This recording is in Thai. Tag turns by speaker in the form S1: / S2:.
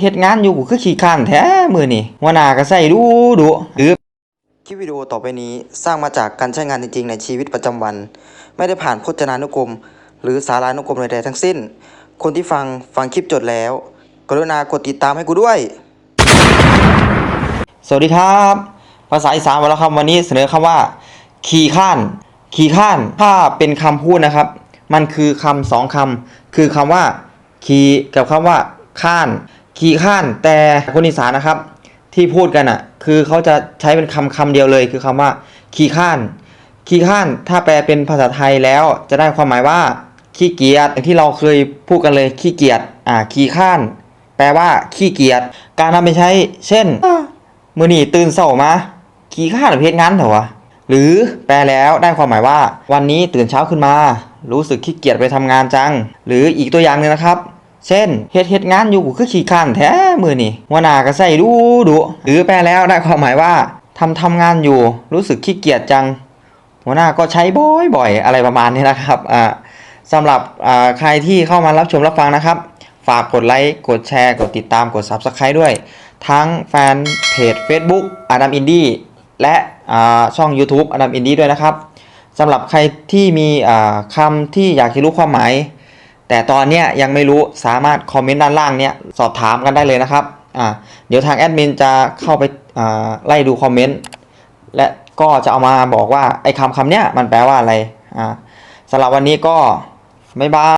S1: เฮ็ดงานอยู่กูคือขี้ข้านแท้มือนี่หัวหน้าก็ใส่ดูดูหรือ
S2: คลิปวิดีโอต่อไปนี้สร้างมาจากการใช้งานจริงๆ ในชีวิตประจำวัน ไม่ได้ผ่านพจนานุกรม หรือสารานุกรมใดๆทั้งสิ้น คนที่ฟังฟังคลิปจดแล้ว กรุณากดติดตามให้กูด้วย
S1: สวัสดีครับ ภาษาอีสานวันละคำวันนี้เสนอคำว่า ขี่ข้าน ขี่ข้าน ถ้าเป็นคำพูดนะครับ มันคือคำสองคำคือคำว่า ขี่กับคำว่าข้าน ขี่ข้านแต่คนอีสานนะครับ ที่พูดกันอะ คือเขาจะใช้เป็นคำคำเดียวเลย คือคำว่า ขี่ข้านขี้ข้านถ้าแปลเป็นภาษาไทยแล้วจะได้ความหมายว่า ขี้เกียจอย่างที่เราเคยพูดกันเลยขี้เกียจอ่าขี้ข้าน แปลว่าขี้เกียจการนำไปใช้ เช่นมือหนีตื่นเช้ามาขี้ข้านเพจงานเถอะวะหรือแปลแล้วได้ความหมายว่า วันนี้ตื่นเช้าขึ้นมา รู้สึกขี้เกียจไปทำงานจัง หรืออีกตัวอย่างหนึ่งนะครับ เช่นเฮ็ดเฮ็ดงานอยู่กูคือขี้ข้านแท้มือนี่หัวหน้าก็ใส่ดูดูหรือแปลแล้วได้ความหมายว่าทำทำงานอยู่รู้สึกขี้เกียจจัง หัวหน้าก็ใช้บ่อยๆอะไรประมาณนี้นะครับอ่าสำหรับอ่าใครที่เข้ามารับชมรับฟังนะครับ ฝากกดไลค์กดแชร์ กดติดตามกด Subscribe ด้วย ทั้งแฟนเพจ Facebook อาดัมอินดี้และช่อง YouTube อาดัมอินดี้ด้วยนะครับสำหรับใครที่มีคำที่อยากจะรู้ความหมาย แต่ตอนเนี้ยยังไม่รู้สามารถคอมเมนต์ด้านล่างเนี้ยสอบถามกันได้เลยนะครับอ่าเดี๋ยวทางแอดมินจะเข้าไปอ่าไล่ดูคอมเมนต์และก็จะเอามาบอกว่าไอ้คำคำเนี้ยมันแปลว่าอะไรอ่าสำหรับวันนี้ก็บ๊ายบาย